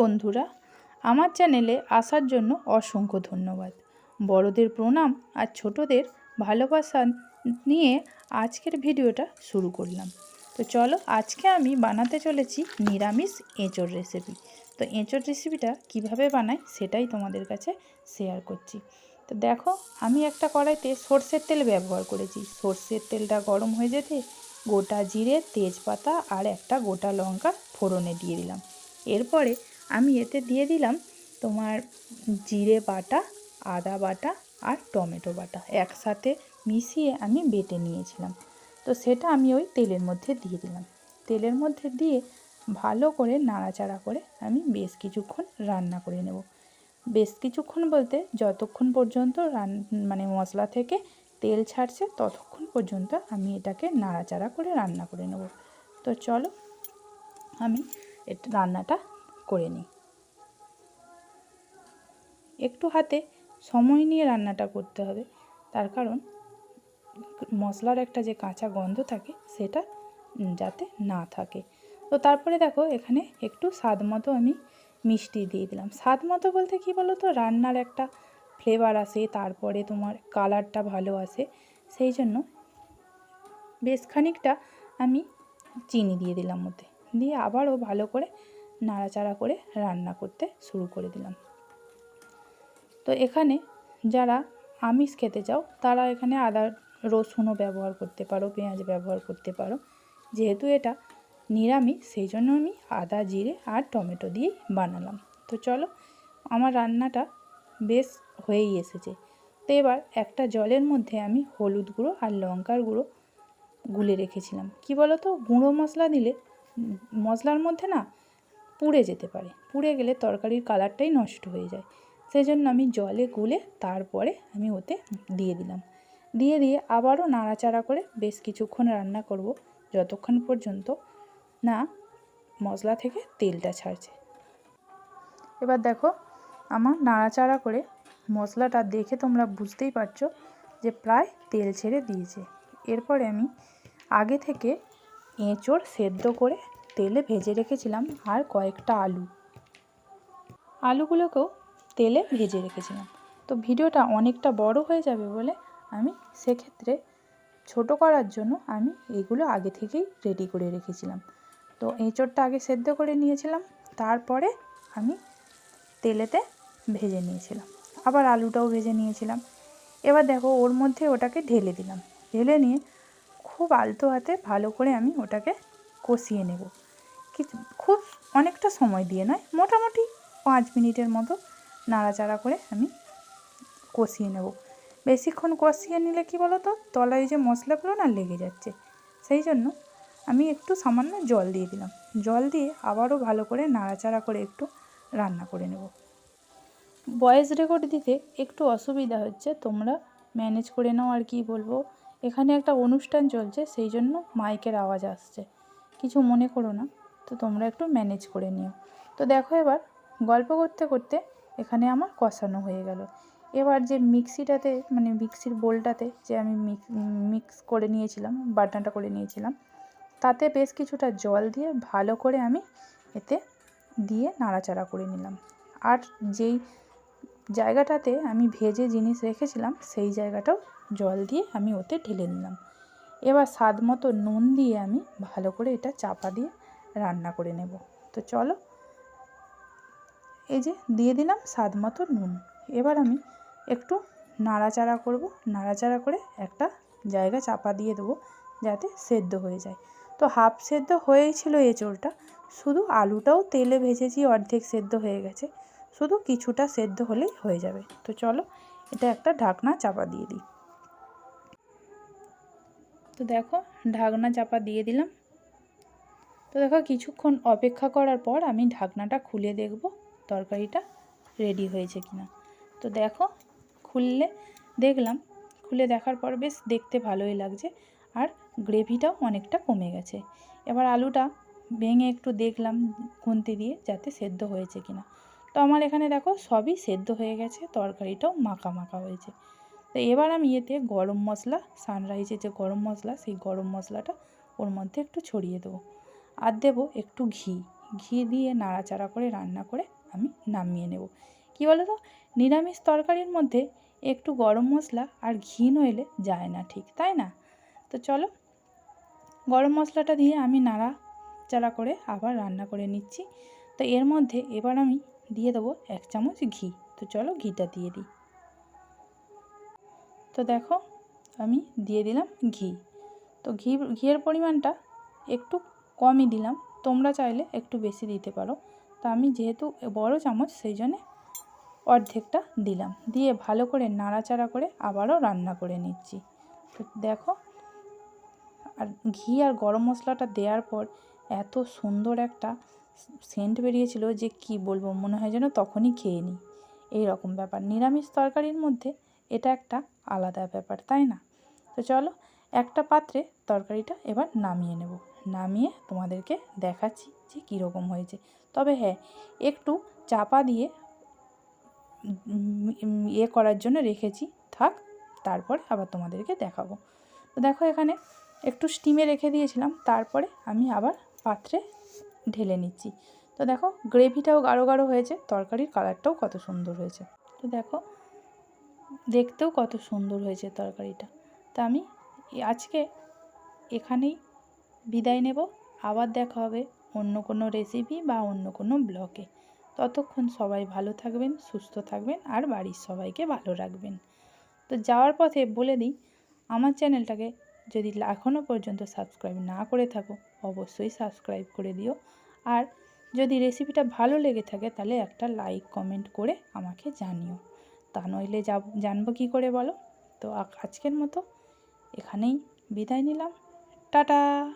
বন্ধুরা, আমার চ্যানেলে আসার জন্য অসংখ্য ধন্যবাদ। বড়দের প্রণাম আর ছোটদের ভালোবাসা নিয়ে আজকের ভিডিওটা শুরু করলাম। তো চলো আজকে আমি বানাতে চলেছি নিরামিষ এঁচোড় রেসিপি তো এঁচোড় রেসিপিটা কীভাবে বানাই সেটাই তোমাদের কাছে শেয়ার করছি। তো দেখো, আমি একটা কড়াইতে সর্ষের তেল ব্যবহার করেছি। সর্ষের তেলটা গরম হয়ে যেতে গোটা জিরে, তেজপাতা আর একটা গোটা লঙ্কা ফোড়নে দিয়ে দিলাম। এরপরে আমি এতে দিয়ে দিলাম তোমার জিরে বাটা, আদা বাটা আর টমেটো বাটা। একসাথে মিশিয়ে আমি বেটে নিয়েছিলাম। তো সেটা আমি ওই তেলের মধ্যে দিয়ে দিলাম। তেলের মধ্যে দিয়ে ভালো করে নাড়াচাড়া করে আমি বেশ কিছুক্ষণ রান্না করে নেব। বেশ কিছুক্ষণ বলতে যতক্ষণ পর্যন্ত রান মানে মশলা থেকে তেল ছাড়ছে ততক্ষণ পর্যন্ত আমি এটাকে নাড়াচাড়া করে রান্না করে নেব। তো চলো আমি এটা, রান্নাটা করে নিই। একটু হাতে সময় নিয়ে রান্নাটা করতে হবে। তার কারণ মশলার একটা যে কাঁচা গন্ধ থাকে, সেটা যাতে না থাকে। তো তারপরে দেখো, এখানে একটু স্বাদ মতো আমি মিষ্টি দিয়ে দিলাম। স্বাদ মতো বলতে কি বলো তো রান্নার একটা ফ্লেভার আসে, তারপরে তোমার কালারটা ভালো আসে। সেই জন্য বেশ খানিকটা আমি চিনি দিয়ে দিলাম ওতে। দিয়ে আবারও ভালো করে নাড়াচাড়া করে রান্না করতে শুরু করে দিলাম। তো এখানে যারা আমিষ খেতে চাও, তারা এখানে আদা, রসুনও ব্যবহার করতে পারো, পেঁয়াজ ব্যবহার করতে পারো। যেহেতু এটা নিরামিষ, সেই জন্য আমি আদা, জিরে আর টমেটো দিয়েই বানালাম। তো চলো, আমার রান্নাটা বেশ হয়েই এসেছে। তো এবার একটা জলের মধ্যে আমি হলুদ গুঁড়ো আর লঙ্কার গুঁড়ো গুলে রেখেছিলাম। কি বলো তো গুঁড়ো মশলা দিলে, মশলার মধ্যে না পুড়ে যেতে পারে। পুড়ে গেলে তরকারির কালারটাই নষ্ট হয়ে যায়। সেই জন্য আমি জলে গুলে তারপরে আমি ওতে দিয়ে দিলাম। দিয়ে দিয়ে আবারও নাড়াচাড়া করে বেশ কিছুক্ষণ রান্না করব। যতক্ষণ পর্যন্ত না মশলা থেকে তেলটা ছাড়ছে। এবার দেখো, আমার নাড়াচাড়া করে মশলাটা দেখে তোমরা বুঝতেই পারছ যে প্রায় তেল ছেড়ে দিয়েছে। এরপরে আমি আগে থেকে এঁচোড় সেদ্ধ করে তেলে ভেজে রেখেছিলাম আর কয়েকটা আলু। আলুগুলোকেও তেলে ভেজে রেখেছিলাম। তো ভিডিওটা অনেকটা বড় হয়ে যাবে বলে আমি সেক্ষেত্রে ছোট করার জন্য আমি এগুলো আগে থেকেই রেডি করে রেখেছিলাম। তো এঁচোড়টা আগে সেদ্ধ করে নিয়েছিলাম, তারপরে আমি তেলেতে ভেজে নিয়েছিলাম। আবার আলুটাও ভেজে নিয়েছিলাম। এবার দেখো ওর মধ্যে ওটাকে ঢেলে দিলাম। ঢেলে নিয়ে খুব আলতো হাতে ভালো করে আমি ওটাকে কষিয়ে নেব। কিছু খুব অনেকটা সময় দিয়ে নয়, মোটামুটি পাঁচ মিনিটের মতো নাড়াচাড়া করে আমি কষিয়ে নেব। বেশিক্ষণ কষিয়ে নিলে কি বলো তো তলায় যে মশলাগুলো না লেগে যাচ্ছে, সেই জন্য আমি একটু সামান্য জল দিয়ে দিলাম। জল দিয়ে আবারও ভালো করে নাড়াচাড়া করে একটু রান্না করে নেব। ভয়েস রেকর্ড দিতে একটু অসুবিধা হচ্ছে, তোমরা ম্যানেজ করে নাও আর কি বলব। এখানে একটা অনুষ্ঠান চলছে, সেই জন্য মাইকের আওয়াজ আসছে। কিছু মনে করো না। তো তোমরা একটু ম্যানেজ করে নিও। তো দেখো এবার গল্প করতে করতে এখানে আমার কষানো হয়ে গেল। এবার যে মিক্সিটাতে মানে মিক্সির বোলটাতে যে আমি মিক্স করে নিয়েছিলাম, বাটনাটা করে নিয়েছিলাম, তাতে বেশ কিছুটা জল দিয়ে ভালো করে আমি এতে দিয়ে নাড়াচাড়া করে নিলাম। আর যেই জায়গাটাতে আমি ভেজে জিনিস রেখেছিলাম, সেই জায়গাটাও জল দিয়ে আমি ওতে ঢেলে নিলাম। এবার স্বাদ মতো নুন দিয়ে আমি ভালো করে এটা চাপা দিয়ে রান্না করে নেব। তো চলো, এই যে দিয়ে দিলাম স্বাদ মতো নুন। এবার আমি একটু নাড়াচাড়া করব। নাড়াচাড়া করে একটা জায়গা চাপা দিয়ে দেবো যাতে সেদ্ধ হয়ে যায়। তো হাফ সেদ্ধ হয়েই ছিল এঁচোড়টা শুধু আলুটাও তেলে ভেজেছি, অর্ধেক সেদ্ধ হয়ে গেছে। শুধু কিছুটা সেদ্ধ হলেই হয়ে যাবে। তো চলো, এটা একটা ঢাকনা চাপা দিয়ে দিই। তো দেখো, ঢাকনা চাপা দিয়ে দিলাম। তো দেখো, কিছুক্ষণ অপেক্ষা করার পর আমি ঢাকনাটা খুলে দেখব তরকারিটা রেডি হয়েছে কিনা। তো দেখো, খুললে দেখলাম, খুলে দেখার পর বেশ দেখতে ভালোই লাগছে আর গ্রেভিটাও অনেকটা কমে গেছে। এবার আলুটা ভেঙে একটু দেখলাম খুন্তি দিয়ে যাতে সেদ্ধ হয়েছে কিনা। তো আমার এখানে দেখো, সবই সেদ্ধ হয়ে গেছে, তরকারিটাও মাখা মাখা হয়েছে। তো এবার আমি এতে গরম মশলা সানরাইজের যে গরম মশলা, সেই গরম মশলাটা ওর মধ্যে একটু ছড়িয়ে দেবো। আর দেবো একটু ঘি। ঘি দিয়ে নাড়াচাড়া করে, রান্না করে আমি নামিয়ে নেব। কী বলো তো নিরামিষ তরকারির মধ্যে একটু গরম মশলা আর ঘি নইলে যায় না ঠিক, তাই না? তো চলো, গরম মশলাটা দিয়ে আমি নাড়াচাড়া করে আবার রান্না করে নিচ্ছি। তো এর মধ্যে এবার আমি দিয়ে দেবো এক চামচ ঘি। তো চলো ঘিটা দিয়ে দিই। তো দেখো, আমি দিয়ে দিলাম ঘি। তো ঘি, ঘিয়ের পরিমাণটা একটু কমই দিলাম। তোমরা চাইলে একটু বেশি দিতে পারো। তো আমি যেহেতু বড় চামচ, সেই জন্যে অর্ধেকটা দিলাম। দিয়ে ভালো করে নাড়াচাড়া করে আবারও রান্না করে নিচ্ছি। তো দেখো, আর ঘি আর গরম মশলাটা দেওয়ার পর এত সুন্দর একটা সেন্ট বেরিয়েছিল যে কি বলব, মনে হয় যেন তখনই খেয়ে নিই। এই রকম ব্যাপার। নিরামিষ তরকারির মধ্যে এটা একটা আলাদা ব্যাপার, তাই না? তো চলো, একটা পাত্রে তরকারিটা এবার নামিয়ে নেব। নামিয়ে তোমাদেরকে দেখাচ্ছি যে কীরকম হয়েছে। তবে হ্যাঁ একটু চাপা দিয়ে ইয়ে করার জন্য রেখেছি। থাক, তারপরে আবার তোমাদেরকে দেখাবো। তো দেখো এখানে একটু স্টিমে রেখে দিয়েছিলাম, তারপরে আমি আবার পাত্রে ঢেলে নিচ্ছি। তো দেখো গ্রেভিটাও গাঢ় গাঢ় হয়েছে, তরকারির কালারটাও কত সুন্দর হয়েছে। তো দেখো, দেখতেও কত সুন্দর হয়েছে তরকারিটা। তা আমি আজকে এখানেই বিদায় নেব। আবার দেখা হবে অন্য কোনো রেসিপি বা অন্য কোনো ব্লগে ততক্ষণ সবাই ভালো থাকবেন, সুস্থ থাকবেন আর বাড়ির সবাইকে ভালো রাখবেন। তো যাওয়ার পথে বলে দিই, আমার চ্যানেলটাকে যদি এখনও পর্যন্ত সাবস্ক্রাইব না করে থাকো, অবশ্যই সাবস্ক্রাইব করে দিও। আর যদি রেসিপিটা ভালো লেগে থাকে, তাহলে একটা লাইক কমেন্ট করে আমাকে জানিও। তা নইলে যাব, জানব কী করে বলো? তো আজকের মতো এখানেই বিদায় নিলাম। টাটা!